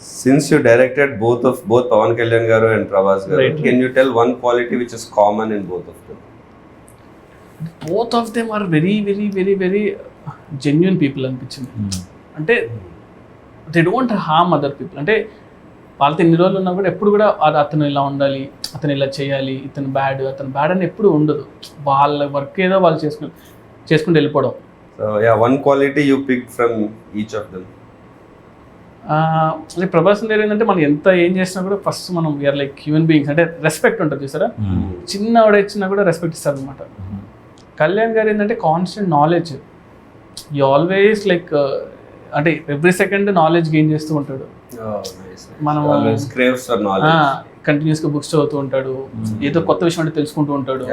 Since you directed both of both Pavan Kalyan గారు and Prabhas గారు it can you tell one quality which is common in both of them both of them are very very very very genuine people అనిపించింది. Hmm. అంటే they don't harm other people అంటే వాళ్ళతో ఇన్ని రోజులు ఉన్నా కూడా ఎప్పుడు కూడా అది అతను ఇలా ఉండాలి అతను ఇలా చేయాలి ఇతను బ్యాడ్ అతను బ్యాడ్ అని ఎప్పుడు ఉండదు. వాళ్ళ వర్క్ ఏదో వాళ్ళు చేసుకుని చేసుకుంటూ వెళ్ళిపోవడం. Yeah one quality you pick from each of them Prabhas దగ్గర ఏంటంటే మనం ఎంత ఏం చేసినా కూడా ఫస్ట్ మనం we are like human beings అంటే రెస్పెక్ట్ ఉంటుంది చూసారా? చిన్న ఆవిడ ఇచ్చినా కూడా రెస్పెక్ట్ ఇస్తారు అనమాట కళ్యాణ్ గారు ఏంటంటే కాన్స్టెంట్ నాలెడ్జ్ ఈ ఆల్వేస్ లైక్ అంటే ఎవ్రీ సెకండ్ నాలెడ్జ్ గెయిన్ చేస్తూ ఉంటాడు. మనం-. కంటిన్యూస్గా బుక్స్ చదువుతూ ఉంటాడు. ఏదో కొత్త విషయం అంటే తెలుసుకుంటూ ఉంటాడు.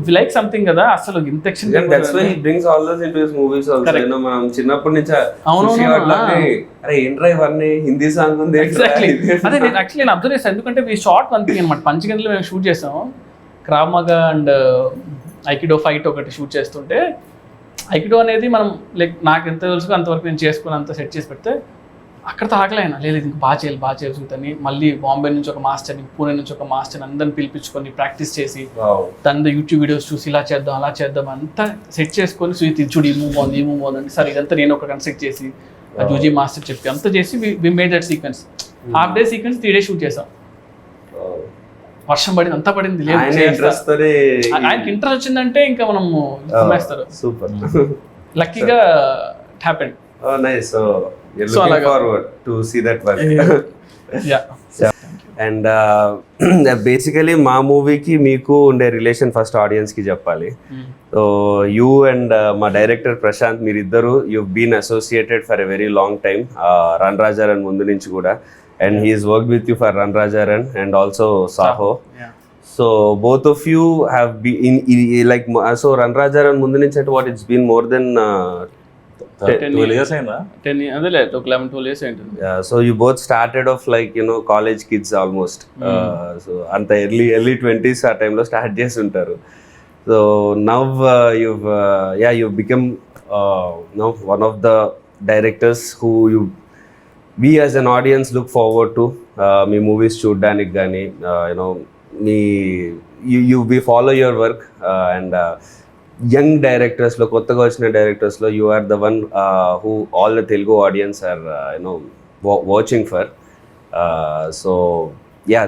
ఇఫ్ లైక్ సంథింగ్ కదా అసలు ఇంత ఎక్షన్ And that's why he brings all those into his movies also. Correct. You know, మనం చిన్నప్పటి నుంచి అవును, అరే ఏంట్రా ఇవన్నీ? హిందీ సాంగ్ ఉంది ఎగ్జాక్ట్లీ? అదే నేను యాక్చువల్లీ నేను అబ్జర్వ్ చేస్తాను ఎందుకంటే ఈ షార్ట్ వన్ థింగ్ అనమాట పంచగంటలో మేము షూట్ చేసాం. Krav Maga and aikido fight ఒకటి షూట్ చేస్తుంటే ఐకిడో అనేది మనం లైక్ నాకు ఎంత తెలుసు అంతవరకు నేను చేసుకుని అంత సెట్ చేసి పెడితే అక్కడ తాగలేను లేదు ఇంకా బాగా చేయాలి బాగా చేయాల్సిందని మళ్ళీ బాంబే నుంచి ఒక మాస్టర్ని పూణే నుంచి ఒక మాస్టర్ని అందరిని పిలిపించుకొని ప్రాక్టీస్ చేసి. తన యూట్యూబ్ వీడియోస్ చూసి ఇలా చేద్దాం అలా చేద్దాం అంతా సెట్ చేసుకొని ఇది చూడు ఈ మూవ్ బాగుంది ఈ మూవ్ బాగుంది సరే ఇదంతా నేను ఒక కన్సెక్ట్ చేసి ఆ జూజీ మాస్టర్ చెప్పి అంతా చేసి we made that sequence half day sequence three day shoot చేసాం. వర్షం పడింది అంతా పడింది లేదు ఆయనకి ఇంట్రెస్ట్ వచ్చిందంటే ఇంకా మనము సూపర్. లక్కీగా హ్యాపెండ్ Oh, అండ్ బేసికలీ మా మూవీకి మీకు ఉండే రిలేషన్ ఫస్ట్ ఆడియన్స్కి చెప్పాలి. సో యూ అండ్ మా డైరెక్టర్ ప్రశాంత్ మీరిద్దరు you been associated for a very long time Run Raja Run ముందు నుంచి కూడా. And he's work with you for Run Raja Run and also Saaho so both of you have be in like so Run Raja Run ముందు నుంచి అంటే what it's been more than ten అదే లేదు ఒక eleven twelve years ఏంటి so you both started off like you know college kids almost so అంత early early twenties ఆ టైంలో స్టార్ట్ చేసి ఉంటారు so now you yeah you become now one of the directors who you we as an audience look forward to uh, మీ movies చూడడానికి కానీ you know me you you be follow your work and young డైరెక్టర్స్లో కొత్తగా వచ్చిన డైరెక్టర్స్లో you are the one who all the Telugu audience are you know watching for so yeah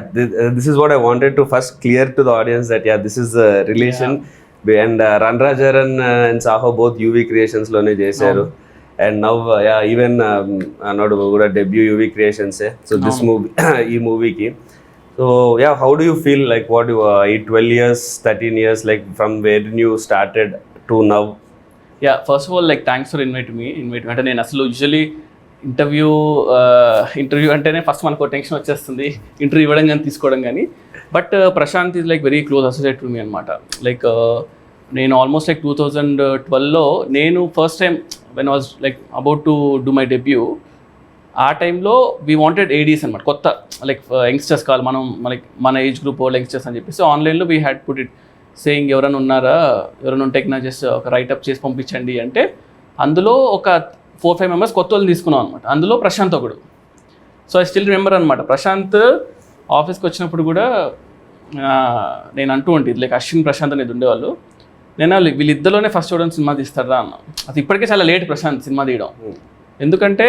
this is what I wanted to first clear to the audience that yeah this is relation and Run Raja Run and Saaho both UV క్రియేషన్స్లోనే చేశారు. And now yeah even అన్నాడు కూడా debut UV క్రియేషన్సే so this movie ఈ మూవీకి so yeah how do you feel like what ఈ twelve years thirteen years like from where you started to now yeah first of all like thanks for invite me invite అంటే నేను అసలు usually interview interview అంటేనే first మనకు tension వచ్చేస్తుంది interview ఇవ్వడం కానీ తీసుకోవడం కానీ. But Prashanth is like very close associate to me అనమాట లైక్ నేను ఆల్మోస్ట్ లైక్ టూ థౌజండ్ ట్వెల్వ్లో నేను first time when was like about to do my debut ఆ టైంలో వీ వాంటెడ్ ఏడీస్ అనమాట కొత్త లైక్ యంగ్స్టర్స్ కావాలి మనం మనకి మన ఏజ్ గ్రూప్ వాళ్ళు యంగ్స్టర్స్ అని చెప్పేసి ఆన్లైన్లో we had put it saying ఎవరైనా ఉన్నారా ఎవరైనా ఉంటే నా జస్ట్ ఒక రైటప్ చేసి పంపించండి అంటే అందులో ఒక ఫోర్ ఫైవ్ మెంబర్స్ కొత్త వాళ్ళు తీసుకున్నాం అనమాట అందులో ప్రశాంత్ ఒకడు. సో ఐ స్టిల్ రిమెంబర్ అనమాట ప్రశాంత్ ఆఫీస్కి వచ్చినప్పుడు కూడా నేను అంటూ ఉంటుంది లైక్ అశ్విన్ ప్రశాంత్ అనేది ఉండేవాళ్ళు. నేను వాళ్ళు వీళ్ళిద్దరిలోనే ఫస్ట్ చూడడం సినిమా తీస్తారా అన్న. అది ఇప్పటికే చాలా లేట్ ప్రశాంత్ సినిమా తీయడం. ఎందుకంటే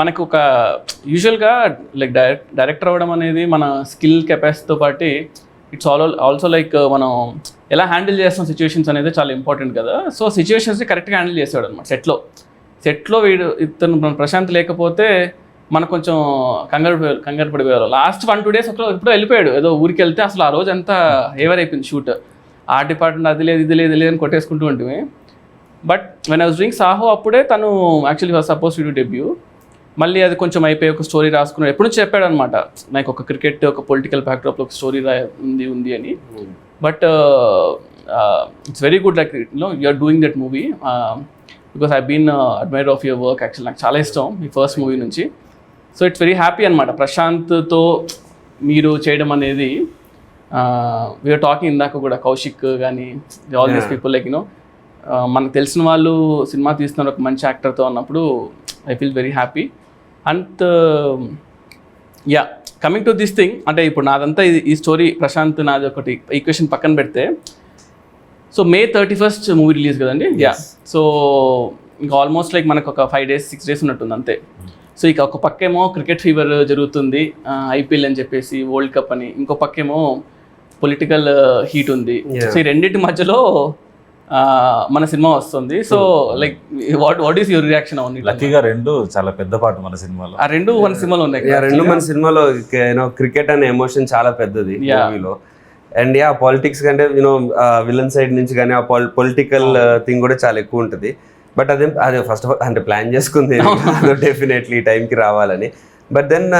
మనకు ఒక యూజువల్గా లైక్ డైరెక్ట్ డైరెక్టర్ అవ్వడం అనేది మన స్కిల్ కెపాసిటీతో పాటు ఇట్స్ ఆల్ ఆల్సో లైక్ మనం ఎలా హ్యాండిల్ చేస్తాం సిచ్యువేషన్స్ అనేది చాలా ఇంపార్టెంట్ కదా. సో సిచ్యువేషన్స్ని కరెక్ట్గా హ్యాండిల్ చేసేవాడు అనమాట సెట్లో సెట్లో వీడు ఇతను ప్రశాంత్ లేకపోతే మనకు కొంచెం కంగారు కంగారు పడిపోయారు లాస్ట్ వన్ టూ డేస్ ఒకరు ఎప్పుడో వెళ్ళిపోయాడు. ఏదో ఊరికి వెళ్తే అసలు ఆ రోజు అంతా ఏవర్ అయిపోయింది షూట్ ఆ డిపార్ట్మెంట్ అది లేదు ఇది లేదు లేదని కొట్టేసుకుంటూ ఉంటుంది but when I was doing Saaho అప్పుడే తను యాక్చువల్లీ సపోజ్ టు డెబ్యూ మళ్ళీ అది కొంచెం అయిపోయి ఒక స్టోరీ రాసుకున్నాడు. ఎప్పుడు నుంచి చెప్పాడు అనమాట నాకు ఒక క్రికెట్ ఒక పొలిటికల్ బ్యాక్డ్రాప్లో ఒక స్టోరీ రా ఉంది ఉంది అని. But it's very good like no you're doing that movie because I been admire of your work actual నాకు చాలా ఇష్టం మీ ఫస్ట్ మూవీ నుంచి. సో ఇట్స్ వెరీ హ్యాపీ అనమాట. ప్రశాంత్తో మీరు చేయడం అనేది వీఆర్ టాకింగ్ ఇందాక కూడా కౌశిక్ కానీ all these. People like you know మనకు తెలిసిన వాళ్ళు సినిమా తీస్తున్నారు ఒక మంచి యాక్టర్తో అన్నప్పుడు I feel very happy and yeah coming to this thing అంటే ఇప్పుడు నాదంతా ఇది- ఈ స్టోరీ ప్రశాంత్ నాది ఒకటి ఈక్వేషన్ పక్కన పెడితే so May thirty first movie release కదండి యా సో ఇంకా ఆల్మోస్ట్ లైక్ మనకు ఒక ఫైవ్ డేస్ సిక్స్ డేస్ ఉన్నట్టుంది అంతే. సో ఇక ఒక పక్కేమో క్రికెట్ ఫీవర్ జరుగుతుంది ఐపీఎల్ అని చెప్పేసి వరల్డ్ కప్ అని. ఇంకో పక్కేమో పొలిటికల్ హీట్ ఉంది. Yeah. సో ఈ రెండింటి మధ్యలో మన సినిమా వస్తుంది. So like what what is your reaction అవును లక్కీగా రెండు చాలా పెద్ద పాట మన సినిమాలో. ఆ రెండు మన సినిమాలో ఉన్నాయి. రెండు మన సినిమాలో యూనో క్రికెట్ అనే ఎమోషన్ చాలా పెద్దది. మూవీలో. అండ్ యా పాలిటిక్స్ కంటే యూనో విలన్ సైడ్ నుంచి కానీ ఆ పొలిటికల్ థింగ్ కూడా చాలా ఎక్కువ ఉంటుంది. బట్ అదే అదే ఫస్ట్ ఆఫ్ ఆల్ అంటే ప్లాన్ చేసుకుంది. డెఫినెట్లీ టైంకి రావాలని. But then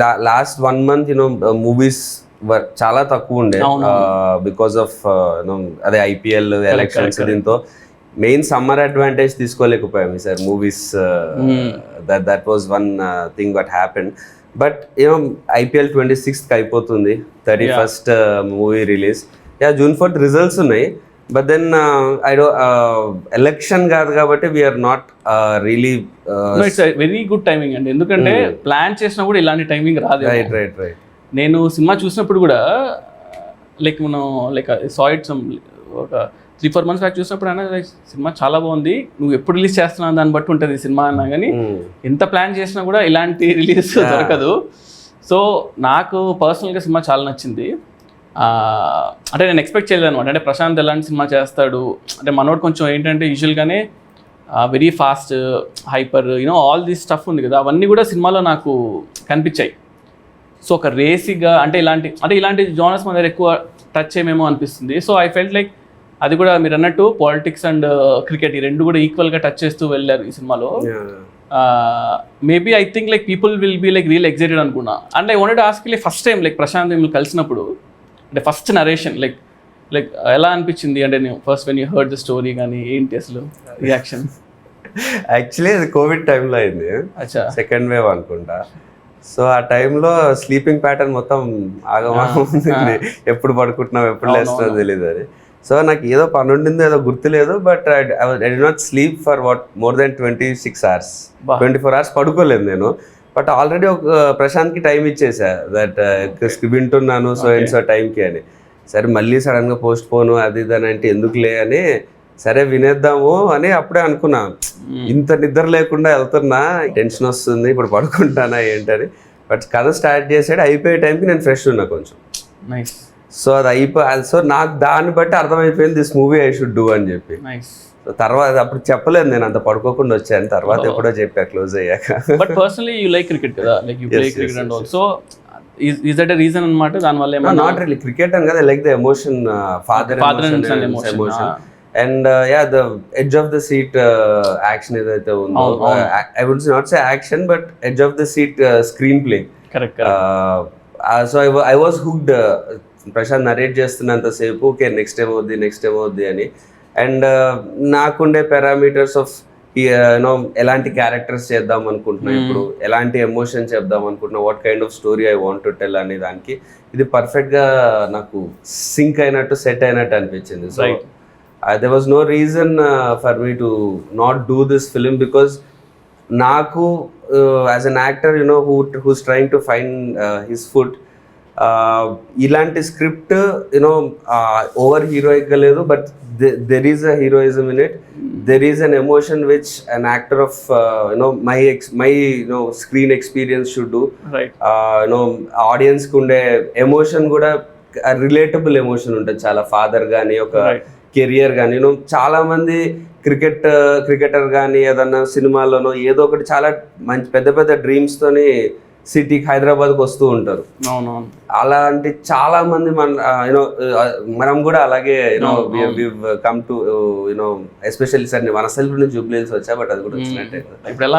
last one month you know movies చాలా తక్కువ ఉండే. బికాస్ ఆఫ్ అదే ఐపీఎల్ ఎలక్షన్స్. దీంతో main summer advantage తీసుకోలేకపోయాం sir movies that that was one thing what happen but you know IPL twenty sixth అయిపోతుంది thirty first movie release yeah June fourth results ఉన్నాయి. But then I do election కాదు కాబట్టి we're not really it's very good timing అండి. ఎందుకంటే plan చేసినా కూడా ఇలాంటి timing రాదు రైట్ రైట్ రైట్ నేను సినిమా చూసినప్పుడు కూడా లైక్ మనం లైక్ సాయిడ్ సమ్ ఒక త్రీ ఫోర్ మంత్స్ బ్యాక్ చూసినప్పుడు అయినా like, సినిమా చాలా బాగుంది నువ్వు ఎప్పుడు రిలీజ్ చేస్తున్నావు దాన్ని బట్టి ఉంటుంది సినిమా అన్నా కానీ ఎంత ప్లాన్ చేసినా కూడా ఇలాంటి రిలీజ్ దొరకదు. సో నాకు పర్సనల్గా సినిమా చాలా నచ్చింది. అంటే నేను ఎక్స్పెక్ట్ చేయలేదు అనమాట అంటే ప్రశాంత్ ఎలాంటి సినిమా చేస్తాడు? అంటే మనోడు కొంచెం ఏంటంటే యూజువల్గానే very fast hyper you know all this stuff ఉంది కదా అవన్నీ కూడా సినిమాలో నాకు కనిపించాయి. సో ఒక రేసిగా అంటే ఇలాంటి అంటే ఇలాంటి జోనర్స్ మన దగ్గర ఎక్కువ టచ్ చేయమేమో అనిపిస్తుంది. సో ఐ ఫెల్ట్ లైక్ అది కూడా మీరు అన్నట్టు పాలిటిక్స్ అండ్ క్రికెట్ ఈ రెండు కూడా ఈక్వల్గా టచ్ చేస్తూ వెళ్ళారు ఈ సినిమాలో. Maybe I think like people will be like real excited అనుకున్నా. And I wanted ask like first time like Prashanth మిమ్మల్ని కలిసినప్పుడు అంటే ఫస్ట్ నరేషన్ లైక్ లైక్ ఎలా అనిపించింది? అంటే నేను first when you heard the story కానీ ఏంటి అసలు రియాక్షన్ యాక్చువల్లీ అది కోవిడ్ టైంలో అయింది. సెకండ్ వేవ్ అనుకుంటా. సో ఆ టైంలో స్లీపింగ్ ప్యాటర్న్ మొత్తం ఆగమాగం ఎప్పుడు పడుకుంటున్నాం ఎప్పుడు లేస్తున్నావు తెలియదు అది. సో నాకు ఏదో పని ఉండిందో ఏదో గుర్తులేదు but I did not sleep for what more than twenty six hours. Twenty four hours పడుకోలేదు నేను. బట్ ఆల్రెడీ ఒక ప్రశాంత్కి టైం ఇచ్చేసా దట్ వింటున్నాను సో అండ్ సో టైంకి అని. సరే మళ్ళీ సడన్గా పోస్ట్ పోను అది ఇది అని అంటే ఎందుకులే అని సరే వినేద్దాము అని అప్పుడే అనుకున్నా. ఇంత నిద్ర లేకుండా వెళ్తున్నా టెన్షన్ వస్తుంది ఇప్పుడు పడుకుంటానా ఏంటని. బట్ కథ స్టార్ట్ చేసాడు అయిపోయే టైంకి నేను ఫ్రెష్ ఉన్నా కొంచెం. సో అది అయిపోయి సో నాకు దాన్ని బట్టి అర్థమైపోయింది this movie I should do అని చెప్పి. తర్వాత అప్పుడు చెప్పలేదు నేను అంత పడుకోకుండా వచ్చాను. తర్వాత ఎప్పుడో చెప్పా క్లోజ్ అయ్యాక. But personally you like cricket కదా? Like you play cricket and also is that reason అనమాట దానివల్ల ఏమన్నా నాట్ రియలీ క్రికెట్ అని కదా like the emotion father emotion, emotion. And yeah the edge of the seat action ఏదైతే ఉందో. I would not say action but edge of the seat screenplay correct so I I was hooked Prashant narrate చేస్తున్నంత సేపు okay next ఏమవుద్ది next ఏమవుద్ది అని. And నాకుండే parameters of you know ఎలాంటి characters చేద్దాం అనుకుంటున్నా ఇప్పుడు ఎలాంటి ఎమోషన్ చెప్దాం అనుకుంటున్నా what kind of story I want to tell అనే దానికి ఇది perfect గా నాకు సింక్ అయినట్టు సెట్ అయినట్టు అనిపించింది. So. There was no reason for me to not do this film because నాకు as an actor you know who who's trying to find his food ఇలాంటి స్క్రిప్ట్ యునో ఓవర్ హీరోయిక్గా లేదు but there is a heroism in it there is an emotion which an actor of you know my ex my you know screen experience should do you know ఆడియన్స్కి ఉండే emotion కూడా relatable emotion ఉంటుంది. చాలా father కానీ ఒక. Career కానీ చాలా మంది క్రికెట్ క్రికెటర్ కానీ ఏదన్నా సినిమాల్లోనో ఏదో ఒకటి చాలా మంచి పెద్ద పెద్ద డ్రీమ్స్ తోని సిటీకి హైదరాబాద్కి వస్తూ ఉంటారు. అవునవును. అలాంటి చాలా మంది మన యూనో మనం కూడా అలాగే you know come to you know especially sir నేను వనసల్ నుంచి జూబ్లీస్ వచ్చా బట్ అది కూడా వచ్చినట్టే. ఇప్పుడు ఎలా